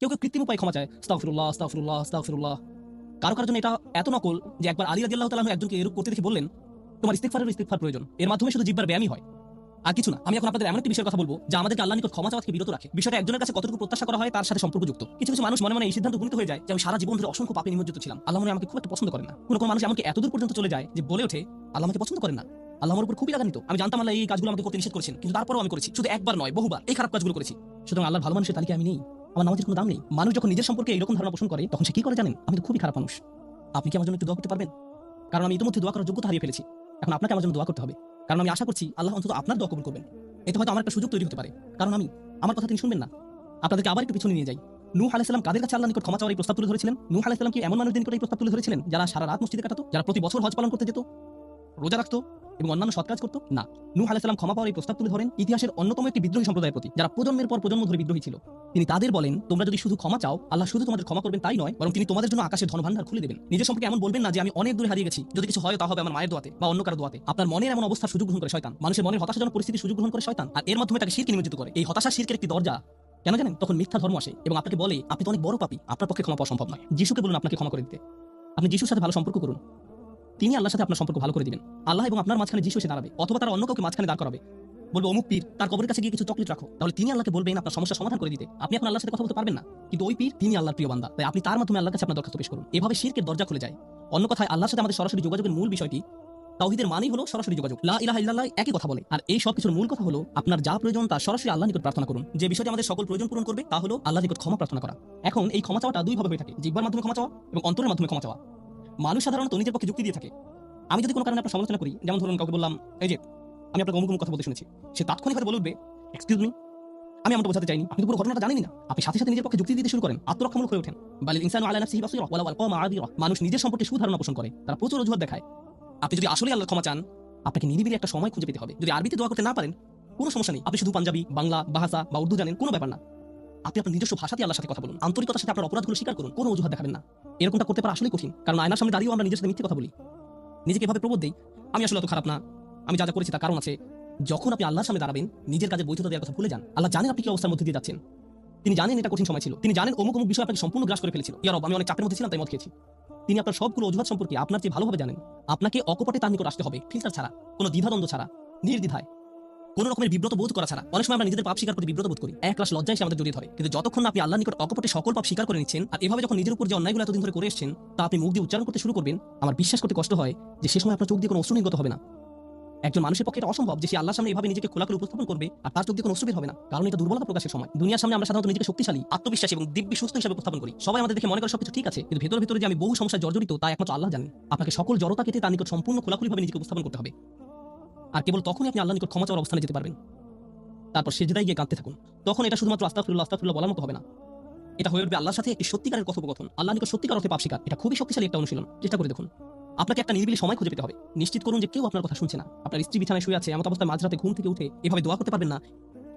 কেউ কেউ কৃত্রিম উপায়ে ক্ষমা চায়। স্তাগফিরুল্লাহ স্তাগফিরুল্লাহ স্তাগফিরুল্লাহ কারও কারোর জন্য এটা এত নকল যে একবার আলী রাদিয়াল্লাহু তাআলা একজনকে এরূপ করতে দেখে বললেন, তোমার ইস্তিগফারের ইস্তিগফার প্রয়োজন। এর মাধ্যমে শুধু জিব্বার ব্যায়ামই হয়। আর কিছু না, আমি এখন আপনাদের এমন একটি বিষয়ের কথা বলব, যা আমাদেরকে আল্লাহ নিকট ক্ষমা চাওয়া থেকে বিরত রাখে। বিষয়টা একজনের কাছে কতটুকু প্রত্যাশা করা হয়, তার সাথে সম্পর্কযুক্ত। কিছু কিছু মানুষ মনে মনে এই সিদ্ধান্ত উপনীত হয়ে যায় যে, আমি সারা জীবন ধরে অসংখ্য পাপে নিমজ্জিত ছিলাম। আল্লাহ মনে আমাকে খুব একটা পছন্দ করেন না। কোনো মানুষ এমনকি এতদূর পর্যন্ত চলে যায় যে বলে ওঠে, আল্লাহ আমাকে পছন্দ করেন না। আল্লাহ আমার উপর খুবই রাগান্বিত। আমি জানতাম আল্লাহ এই কাজগুলো আমাকে করতে নিষেধ করেছেন। কিন্তু তারপরও আমি করেছি। শুধু একবার নয়, বহুবার এই খারাপ কাজগুলো করেছি। সুতরাং আল্লাহ ভালো মানুষের তালিকায় আমি নেই। আমার নামাজের কোনো দাম নেই। মানুষ যখন নিজের সম্পর্কে এরকম ধারণা পোষণ করে, তখন সে কি করে জানেন? আমি তো খুবই খারাপ মানুষ। আপনি কি আমার জন্য একটু দোয়া করতে পারবেন? কারণ আমি ইতিমধ্যে দোয়া করার যোগ্যতা হারিয়ে ফেলেছি। এখন আপনাকে আমার জন্য দোয়া করতে হবে। কারণ আমি আশা করছি আল্লাহ অন্তত আপনার দোয়া কবুল করবেন। এতে হয়তো আমার একটা সুযোগ তৈরি হতে পারে। কারণ আমি, আমার কথা তিনি শুনবেন না। আপনাদেরকে আবার একটু পিছনে নিয়ে যাই। নূহ আলাইসালাম কাদের কাছে আল্লাহ নিকট ক্ষমা চাওয়ার এই প্রস্তাব তুলে ধরেছিলেন? নূহ আলাইসালাম কি এমন মানুষদের নিকট এই প্রস্তাব তুলে ধরেছিলেন, যারা সারা রাত মসজিদে কাটাতো, যারা প্রতি বছর হজ পালন করতে যেত, রোজা রাখতো? এবং অন্যান্য সৎ কাজ করতো? না। নূহ আলাইসালাম ক্ষমা পাওয়ার এই প্রস্তাব তুলে ধরেন ইতিহাসের অন্যতম একটি বিদ্রোহী সম্প্রদায়ের প্রতি, যারা প্রজন্মের পর প্রজন্ম ধরে বিদ্রোহী ছিল। তিনি তাদের বলেন, তোমরা যদি শুধু ক্ষমা চাও, আল্লাহ শুধু তোমাদের ক্ষমা করবেন তাই নয়, বরং তিনি তোমাদের জন্য আকাশের ধনভান্ডার খুলে দেবেন। নিজের সম্পর্কে এমন বলবেন না যে, আমি অনেক দূরে হারিয়ে গেছি। যদি কিছু হয়, তা হবে আমার মায়ের দোয়াতে বা অন্য কারও দোয়াতে। আপনার মনের এমন অবস্থার সুযোগ গ্রহণ করে শয়তান। মানুষের মনের হতাশাজনক পরিস্থিতি সুযোগ গ্রহণ করে শয়তান। আর এর মাধ্যমে তাকে শিরকে নিমজ্জিত করে। এই হতাশা শিরকের একটি দরজা। কেন জানেন? তখন মিথ্যা ধর্ম আসে এবং আপনাকে বলে, আপনি তো অনেক বড় পাপি। আপনার পক্ষে ক্ষমা পাওয়া সম্ভব নয়। যিশুকে বলুন, আপনাকে ক্ষমা করে দিতে। আপনি যিশুর সাথে ভালো সম্পর্ক করুন। তিনি আল্লাহর সাথে আপনার সম্পর্ক ভালো করে দিবেন। আল্লাহ এবং আপনার মাঝখানে যিশু এসে দাঁড়াবে। অথবা তারা অন্য কাউকে মাঝখানে দাঁড় করাবে। বলব, অমুক পীর, তার কবরের কাছে গিয়ে কিছু চকলেট রাখো। তাহলে তিনি আল্লাহকে বলবেন, আপনার সমস্যা সমাধান করে দিতে। আপনি এখন আল্লাহর সাথে কথা বলতে পারবেন না। কিন্তু ওই পীর, তিনি আল্লাহর প্রিয় বান্দা। তাই আপনি তার মাধ্যমে আল্লাহর কাছে আপনার দরখাস্ত পেশ করুন। এভাবে শিরকের দরজা খুলে যায়। অন্য কথায়, আল্লাহর সাথে আমাদের সরাসরি যোগাযোগের মূল বিষয়টি তাওহিদের মানেই হলো সরাসরি যোগাযোগ। লা ইলাহা ইল্লাল্লাহ একই কথা বলে। আর এই সব কিছুর মূল কথা হলো, আপনার যা প্রয়োজন তা সরাসরি আল্লাহ নিকট প্রার্থনা করুন। যে বিষয়টি আমাদের সকল প্রয়োজন পূরণ করবে, তা হলো আল্লাহ নিকট ক্ষমা প্রার্থনা করা। এখন এই ক্ষমা চাওয়াটা দুই ভাবে হয়ে থাকে। জিব্বার মাধ্যমে ক্ষমা চাওয়া এবং অন্তরের মাধ্যমে ক্ষমা চাওয়া। মানুষ সাধারণত নিজের পক্ষে যুক্তি দিয়ে থাকে। আমি যদি কোনো কারণে আপনার সমালোচনা করি, যেমন ধরুন কাউকে বললাম, এই যে, আমি আপনাকে অমুক অমুক কথা বলতে শুনেছি। সে তাৎক্ষণিক বলে উঠবে এক্সকিউজ মি আমি আমাকে বোঝাতে চাইনি। আপনি পুরো ঘটনাটা জানেনই না। আপনি সাথে সাথে নিজের পক্ষে যুক্তি দিতে শুরু করেন, আত্মরক্ষামূলক হয়ে ওঠেন। বালিল ইনসানু আলা নাফসিহি বাসীরা ওয়ালা ওয়াল কওমা আদিরা মানুষ নিজের সম্পর্কে সুধারণা পোষণ করে, তারা প্রচুর অজুহাত দেখায়। আপনি যদি আসলে আল্লাহ ক্ষমা চান, আপনাকে নিরিবিলি একটা সময় খুঁজে পেতে হবে। যদি আরবিতে দোয়া করতে না পারেন, কোনো সমস্যা নেই। আপনি শুধু পাঞ্জাবি, বাংলা ভাষা বা উর্দু জানেন, কোনো ব্যাপার না। আপনি আপনার নিজস্ব ভাষাতে আল্লাহর সাথে কথা বলুন। আন্তরিকতার সাথে আপনার অপরাধগুলো স্বীকার করুন, কোনো অজুহাত দেখাবেন না। এরকমটা করতে পারা আসলে কঠিন, কারণ আয়নার সামনে দাঁড়িয়েও আমরা নিজের সাথে কথা বলি। নিজেকে এভাবে প্রবোধ দেই, আমি আসলে অত খারাপ না। আমি যা যা করেছি তার কারণ আছে, যখন আপনি আল্লাহর সামনে দাঁড়াবেন, নিজের কাজে বৈধতা দেওয়ার কথা ভুলে যান। আল্লাহ জানেন আপনি কি অবস্থার মধ্যে দিয়ে যাচ্ছেন। তিনি জানেন এটা কঠিন সময় ছিল। তিনি জানেন অমুক অমুক বিষয় আপনাকে সম্পূর্ণ গ্রাস করে ফেলেছিল। ইয়ার আমি অনেক চাপের মধ্যে ছিলাম, তাই মত খেয়েছি। তিনি আপনার সবগুলো অজুহাত সম্পর্কে আপনার চেয়ে ভালোভাবে জানেন। আপনাকে অকপটে তার নিকট আসতে হবে, ফিল্টার ছাড়া, কোনো দ্বিধাদ্বন্দ্ব ছাড়া, নির্দ্বিধায়। কোন রকমের বিব্রত বোধ করা ছাড়া অনেক সময় আমরা নিজেদের পাপ স্বীকার করতে বিব্রত বোধ করি। এক ক্লাস লজ্জায় সে আমাদের জড়িয়ে ধরে। কিন্তু যতক্ষণ আপনি আল্লাহ নিকট অকপটে সকল পাপ স্বীকার করে নিচ্ছেন, আর এভাবে যখন নিজের উপর যে অন্যায়গুলো এতদিন ধরে করে এসেছেন, তা আপনি মুখ দিয়ে উচ্চারণ করতে শুরু করবেন, আমার বিশ্বাস করতে কষ্ট হয় যে সে সময় আপনার চোখ দিয়ে কোনো অশ্রু হবে না। একজন মানুষের পক্ষে এটা অসম্ভব যে সে আল্লাহর সামনে এভাবে নিজেকে খোলা করে উপস্থাপন করবে, আর তার চোখ দিয়ে কোনো বের হবে না। কারণ এটা দুর্বলতা প্রকাশের সময়। দুনিয়ার সামনে আমরা সাধারণত নিজেকে শক্তিশালী, আত্মবিশ্বাসী এবং দিব্যি সুস্থ হিসেবে উপস্থাপন করি। সবাই আমাদের দেখে মনে করে সবকিছু ঠিক আছে, কিন্তু ভেতরে ভেতরে যে আমি বহু সমস্যা জর্জরিত, তা একমাত্র আল্লাহ জানেন। আপনাকে সকল জড়তা কেটে তার নিকট সম্পূর্ণ খোলাখুলিভাবে নিজেকে উপস্থাপন করতে হবে। আর কেবল তখনই আপনি আল্লাহ নিকট ক্ষমা চাওয়ার অবস্থানে যেতে পারবেন। তারপর সেজদায় গিয়ে কাঁদতে থাকুন। তখন এটা শুধুমাত্র আস্তাফুল্লাহ আস্তাফুল্লাহ বলার মতো হবে না। এটা হয়ে উঠবে আল্লাহর সাথে একটি সত্যিকারের কথোপকথন। আল্লাহ নিকট সত্যিকার অর্থে পাপ স্বীকার। এটা খুবই শক্তিশালী একটা অনুশীলন। চেষ্টা করে দেখুন। আপনাকে একটা নির্বিলি সময় খুঁজে পেতে হবে। নিশ্চিত করুন যে কেউ আপনার কথা শুনছে না। আপনার স্ত্রী বিছানায় শুয়ে আছে, এমন অবস্থায় মাঝরাতে ঘুম থেকে উঠে এভাবে দোয়া করতে পারবেন না।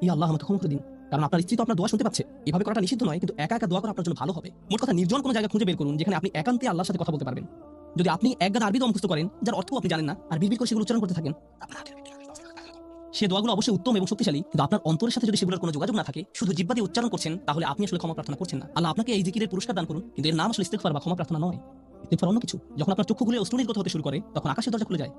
ই আল্লাহ আমাকে ক্ষমা করে দিন। কারণ আপনার স্ত্রী তো আপনার দোয়া শুনতে পাচ্ছে। এভাবে করাটা নিষিদ্ধ নয়, কিন্তু একা একা দোয়া করা আপনার জন্য ভালো হবে। মোট কথা নির্জন কোনো জায়গা খুঁজে বের করুন, যেখানে আপনি একান্তে আল্লাহর সাথে কথা বলতে পারবেন। যদি আপনি এক গাদা আরবি দোয়া মুখস্থ করেন, যার অর্থ আপনি জানেন না, আর বিড়বিড় করে সেগুলো উচ্চারণ করতে থাকেন সে দোয়াগুলো অবশ্যই উত্তম এবং শক্তিশালী, কিন্তু আপনার অন্তরের সাথে যদি সেগুলোর কোনো যোগাযোগ না থাকে, শুধু জিব্বা দিয়ে উচ্চারণ করছেন, তাহলে আপনি আসলে ক্ষমা প্রার্থনা করছেন না। আল্লাহ আপনাকে এই জিকিরের পুরস্কার দান করুন, কিন্তু এর নাম আসলে ইস্তেগফার বা ক্ষমা প্রার্থনা নয়। ইস্তেগফার অন্য কিছু। যখন আপনার চক্ষু খুলে অশ্রু নির্গত হতে শুরু করে, তখন আকাশের দরজা খুলে যায়।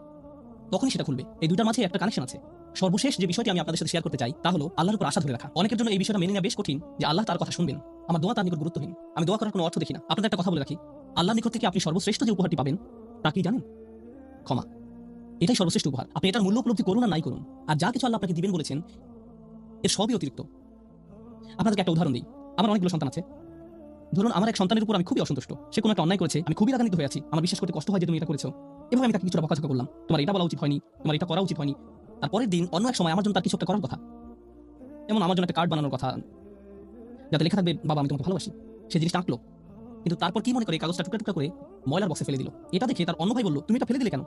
তখনই সেটা খুলবে। এই দুটার মাঝে একটা কানেকশন আছে। সর্বশেষ যে বিষয়টি আমি আপনাদের সাথে শেয়ার করতে চাই, তা হলো আল্লাহর উপর আশা ধরে রাখা। অনেকের জন্য এই বিষয়টা মেনে নেওয়া বেশ কঠিন যে আল্লাহ তার কথা শুনবেন। আমার দোয়া তার নিকট গুরুত্বহীন। আমি দোয়া করার কোনো অর্থ দেখি না। আপনাদের একটা কথা বলে রাখি। আল্লাহ নিকট থেকে আপনি সর্বশ্রেষ্ঠ যে উপহারটি পাবেন, তা কি জানেন? ক্ষমা। এটাই সর্বশ্রেষ্ঠ উপহার। আপনি এটার মূল্য উপলব্ধি করুন আর নাই করুন। আর যা কিছু আল্লাহ আপনাকে দিবেন বলেছেন, এর সবই অতিরিক্ত। আপনাদেরকে একটা উদাহরণ দিই। আমার অনেকগুলো সন্তান আছে। ধরুন, আমার এক সন্তানের উপর আমি খুবই অসন্তুষ্ট। সে কোনো একটা অন্যায় করেছে, আমি খুবই রাগান্বিত হয়ে আছি। আমার বিশ্বাস করতে কষ্ট হয় যে তুমি এটা করেছ। এভাবে আমি তাকে কিছুটা বকাঝকা করলাম। তোমার এটা বলা উচিত হয়নি, তোমার এটা করা উচিত হয়নি। আর পরের দিন অন্য এক সময় আমার জন্য তার কিছু একটা করার কথা। যেমন আমার জন্য একটা কার্ড বানানোর কথা। যাতে লেখা থাকবে, বাবা, আমি তোমাকে ভালোবাসি। সে জিনিসটা আঁকলো। কিন্তু তারপর কি মনে করে কাগজটা টুকরা টুকরা করে ময়লার বক্সে ফেলে দিল? এটা দেখে তার অন্য ভাই বলল, তুমি এটা ফেলে দিলে কেন?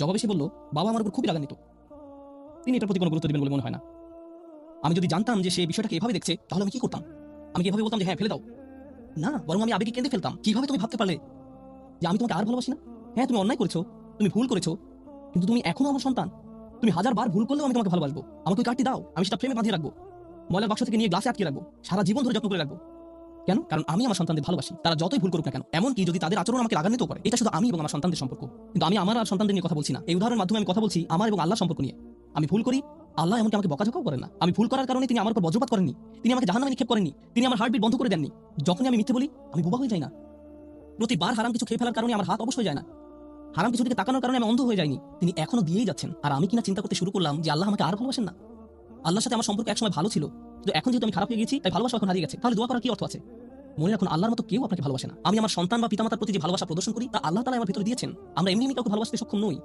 জবাবে সে বলল, বাবা আমার উপর খুবই রাগান্বিত। তিনি এটার প্রতি কোনো গুরুত্ব দিবেন বলে মনে হয় না। আমি যদি জানতাম যে সে বিষয়টাকে এভাবে দেখছে, তাহলে আমি কি করতাম? আমি কি এভাবে বলতাম যে হ্যাঁ ফেলে দাও? না, বরং আমি আবেগে কেঁদে ফেলতাম। কীভাবে তুমি ভাবতে পারলে যে আমি তোমাকে আর ভালোবাসি না? হ্যাঁ তুমি অন্যায় করেছ, তুমি ভুল করেছ, কিন্তু তুমি এখনও আমার সন্তান। তুমি হাজার বার ভুল করলেও আমি তোমাকে ভালোবাসবো। আমাকে ওই দাও, আমি সেটা ফ্রেমে বাঁধিয়ে রাখব। ময়লার বাক্স থেকে নিয়ে গ্লাসে আটকে রাখব। সারা জীবন ধরে যত্ন করে রাখব। কেন? কারণ আমি আমার সন্তানদের ভালোবাসি। তারা যতই ভুল করুক না কেন, এমনকি যদি তাদের আচরণ আমাকে রাগান্বিত করে, এটা শুধু আমি এবং আমার সন্তানদের সম্পর্ক। কিন্তু আমি আমার আর সন্তানদের নিয়ে কথা বলছি না। এই উদাহরণের মাধ্যমে আমি কথা বলছি আমার এবং আল্লাহ সম্পর্ক নিয়ে। আমি ভুল করি, আল্লাহ এমনকি আমাকে বকাঝকাও করেন না। আমি ভুল করার কারণে তিনি আমার উপর বজ্রপাত করেননি। তিনি আমাকে জাহান্নামে নিক্ষেপ করেননি। তিনি আমার হার্টবিট বন্ধ করে দেননি। যখনই আমি মিথ্যে বলি, আমি বোবা হয়ে যাই না। প্রতিবার হারাম কিছু খেয়ে ফেলার কারণে আমার হাত অবশ্যই যায় না। হারাম কিছু দিকে তাকানোর কারণে আমি অন্ধ হয়ে যাইনি। তিনি এখনও দিয়েই যাচ্ছেন। আর আমি কিনা চিন্তা করতে শুরু করলাম যে আল্লাহ আমাকে আর ভালোবাসেন না। আল্লাহর সাথে আমার সম্পর্ক একসময় ভালো ছিল। কিন্তু এখন যেহেতু আমি খারাপ হয়ে গেছি, তাই ভালোবাসা এখন হারিয়ে গেছে। তাহলে দোয়া করার কি অর্থ আছে? মনে রাখুন, আল্লাহর মতো কেউ আপনাকে ভালোবাসে না। আমি আমার সন্তান বা পিতামাতার প্রতি যে ভালোবাসা প্রদর্শন করি, তা আল্লাহ তালা আমার ভিতরে দিয়েছেন। আমরা এমনি এমনি কাউকে ভালোবাসতে সক্ষম নই।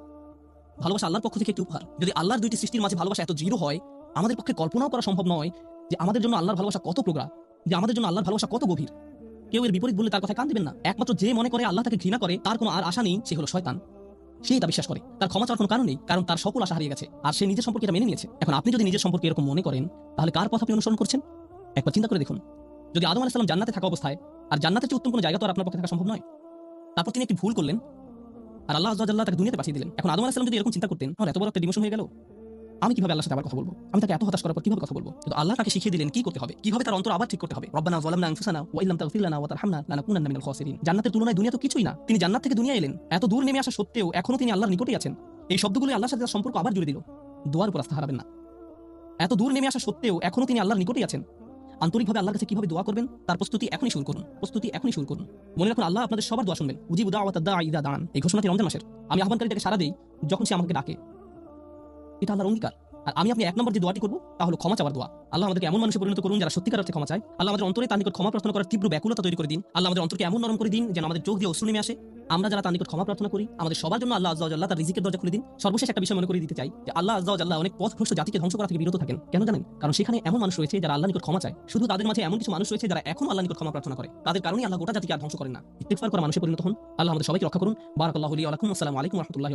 ভালোবাসা আল্লাহর পক্ষ থেকে একটি উপহার। যদি আল্লাহর দুইটি সৃষ্টির মাঝে ভালোবাসা এত দৃঢ় হয়, আমাদের পক্ষে কল্পনাও করা সম্ভব নয় যে আমাদের জন্য আল্লাহর ভালোবাসা কত প্রোগ্রাম যে আমাদের জন্য আল্লাহর ভালোবাসা কত গভীর। কেউ এর বিপরীত বললে তার কথা কান দিবেন না। একমাত্র যে মনে করে আল্লাহ তাকে ঘৃণা করে, তার কোনো আর আশা নেই, সে হলো শয়তান। সেই এটা বিশ্বাস করে। তার ক্ষমা চাওয়ার কোনো কারণ নেই, কারণ তার সকল আশা হারিয়ে গেছে। আর সে নিজের সম্পর্কে এটা মেনে নিয়েছে। এখন আপনি যদি নিজের সম্পর্কে এরকম মনে করেন, তাহলে কার পথ আপনি অনুসরণ করছেন? একবার চিন্তা করে দেখুন। যদি আদম আলাইসালাম জান্নাতে থাকা অবস্থায়, আর জান্নাতের চেয়ে উত্তম কোনো জায়গা তো আপনার পক্ষে থাকা সম্ভব নয়, তারপর তিনি একটি ভুল করলেন, আর আল্লাহ আজ্লাহ তাকে দুনিয়াতে পাঠিয়ে দিলেন। এখন আদম আলাইসালাম যদি এরকম চিন্তা করতেন, তাহলে এত বড় একটা ডিমোশন হয়ে গেল। আমি কীভাবে আল্লাহর সাথে আবার কথা বলব? আমি তাকে এত হতাশ করার পর কীভাবে কথা বলব? কিন্তু আল্লাহ তাকে শিখিয়ে দিলেন, কি করতে হবে? কীভাবে তার অন্তর আবার ঠিক করতে হবে? রব্বানা যালামনা আনফুসানা ওয়া ইল্লাম তাগফির লানা ওয়া তারহামনা লানাকুনান্না মিনাল খাসিরিন। জান্নাতের তুলনায় দুনিয়া তো কিছুই না। তিনি জান্নাত থেকে দুনিয়া এলেন। এত দূর নেমে আসা সত্ত্বেও এখনও তিনি আল্লাহর নিকটেই আছেন। এই শব্দগুলো আল্লাহর সাথে তার সম্পর্ক আবার জুড়ে দিল। দোয়ার উপর আস্থা হারাবেন না। এত দূর নেমে আসা সত্ত্বেও এখনও তিনি আল্লাহর নিকটেই আছেন। আন্তরিকভাবে আল্লাহর কাছে কীভাবে দোয়া করবেন? তার প্রস্তুতি এখনই শুরু করুন। প্রস্তুতি এখনই শুরু করুন। মনে রাখুন, আল্লাহ আপনাদের সবার দোয়া শুনবেন। উজিব দাওয়াত দা ইদা দান এই ঘোষণাটি রমজান মাসের। আমি আহ্বানকারীটাকে সারা দিই যখন সে আমাকে ডাকে। এটা আল্লাহর অঙ্গীকার। আর আমি আপনি এক নম্বর যে দোয়াটি করব, তা হলো ক্ষমা চাওয়ার দোয়া। আল্লাহ আমাদেরকে এমন মানুষে পরিণত করুন যারা সত্যিকার অর্থে ক্ষমা চায়। আল্লাহ আমাদের অন্তরে তার নিকট ক্ষমা প্রার্থনা করার তীব্র ব্যাকুলতা তৈরি করে দিন। আল্লাহ আমাদের অন্তরকে এমন নরম করে দিন যেন আমাদের চোখ দিয়ে অশ্রু নেমে আসে। আমরা যারা তার নিকট ক্ষমা প্রার্থনা করি, আমাদের সবার জন্য আল্লাহ আজ্লাহ তার রিজিকের দরজা খুলে দিন। সর্বশেষ একটা বিষয় মনে করে দিতে চাই যে আল্লাহ আজ্লাহ অনেক পথভ্রষ্ট জাতিকে ধ্বংস করা থেকে বিরত থাকেন। কেন জানেন? কারণ সেখানে এমন মানুষ রয়েছে যারা আল্লাহ নিকট ক্ষমা চায়। শুধু তাদের মাঝে এমন কিছু মানুষ রয়েছে যারা এখন আল্লাহ নিকট ক্ষমা প্রার্থনা করে। তাদের কারণে আল্লাহ গোটা জাতিকে আর ধ্বংস করেন না। ইত্তেফার করা মানুষে পরিণত হন। আল্লাহ আমাদের সবাইকে রক্ষা করুন। বারাকাল্লাহু আলাইকুম আসসালামু আলাইকুম রহমতুল্লাহ